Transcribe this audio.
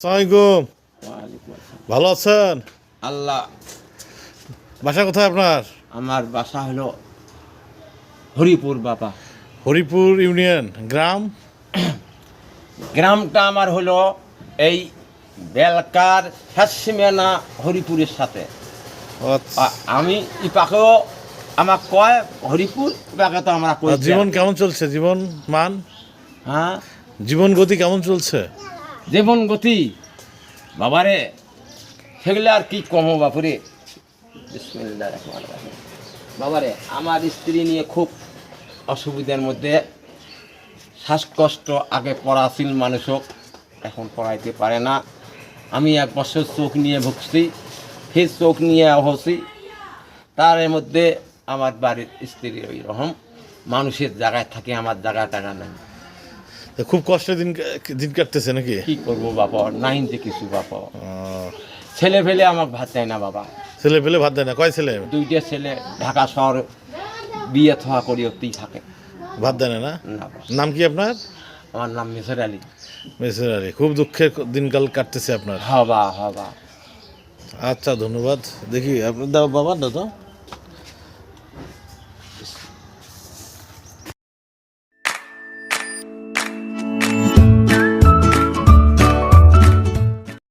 সালামালাইকুম ভালো আছেন? আল্লাহ। বাসা কোথায় আপনার? আমার বাসা হলো হরিপুর বাবা। হরিপুর ইউনিয়ন গ্রাম? গ্রামটা আমার হলো এই বেলকার হাসিমেনা হরিপুরের সাথে। আচ্ছা। আমি ইপাকেও আমার কয় হরিপুর ইপাকে তো আমরা জীবন কেমন চলছে? জীবন মান? হ্যাঁ? জীবন গতি কেমন চলছে? জীবন গতি। বাবারে, সেগুলো আর কি কমো বাপুরে। বাবারে, আমার স্ত্রী নিয়ে খুব অসুবিধার মধ্যে শ্বাসকষ্ট, আগে পড়াছিল মানুষক এখন পড়াইতে পারে না। আমি এক বছর চোখ নিয়ে ভুগছি, ফের চোখ নিয়ে হসি। তার মধ্যে আমার বাড়ির স্ত্রী ওই রকম। মানুষের জায়গায় থাকে, আমার জায়গা টাকা নাই। খুব কষ্টে দিন দিন কাটতেছে নাকি? কি করব বাবা? নাইনতে কিছু বাবা। ছেলে ফেলে আমার ভাত দেয় না বাবা। ছেলে পেলে ভাত দেয় না? কয় ছেলে? দুইটা ছেলে ঢাকা শহর বিয়ে থা করি ওতেই থাকে। ভাত দেয় না না? না নাম কি আপনার? আমার নাম মিসর আলী। মেসের আলী। খুব দুঃখের দিনকাল কাটতেছে আপনার। হবা হবা আচ্ছা ধন্যবাদ। দেখি আপনার দাও বাবা দাও তো।